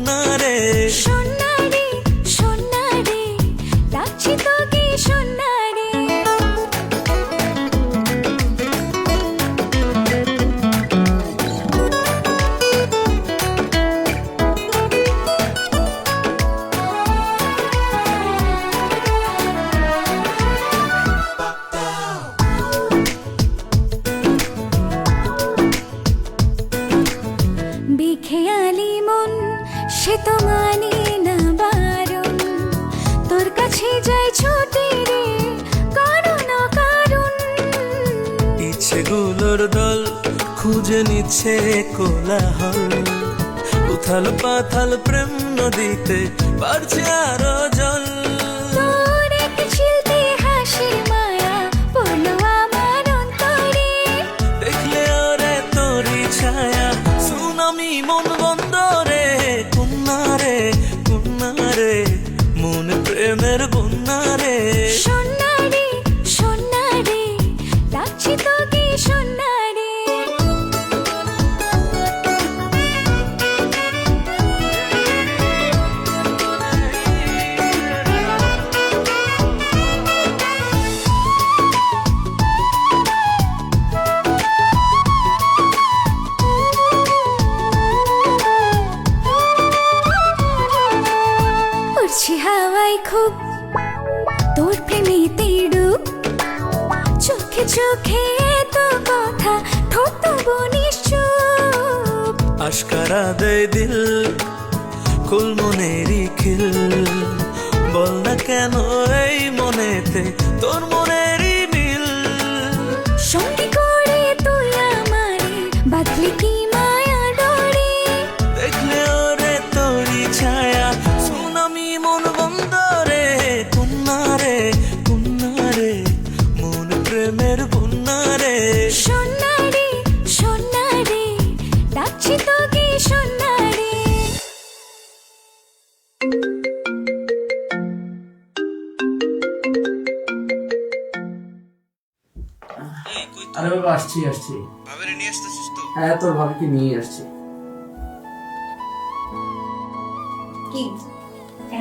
প্রেমের বন্যা রে সোনারে সোনারে ডাকছি তোকে সে তো মানে না বারণ। তোর কাছে যাই ছুটে রে কারণ কারণ। ইচ্ছেগুলোর দল খুঁজে নিচ্ছে কোলাহল। উথাল পাথাল প্রেম নদীতে পারছে আরও জল। দেখলে ওরে ছায়া সুনামি মন বন্ধ প্রেমের বন্যা তোর চোখে চোখে তো কথা ঠোঁট নিশ্চুপ আশকারা দেয় দিল খুল খিল বল না কেন এই মনেতে তোর তোকে সোনারে আরে বাবা আসছি আসছি। ভাবেরে নিয়ে আসতেছিস তো? হ্যাঁ তোর ভাবিকে নিয়ে আসছি। কি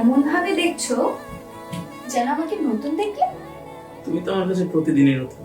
এমন ভাবে দেখছ যেন আমাকে নতুন দেখলে? তুমি তো আমার কাছে প্রতিদিনই নতুন।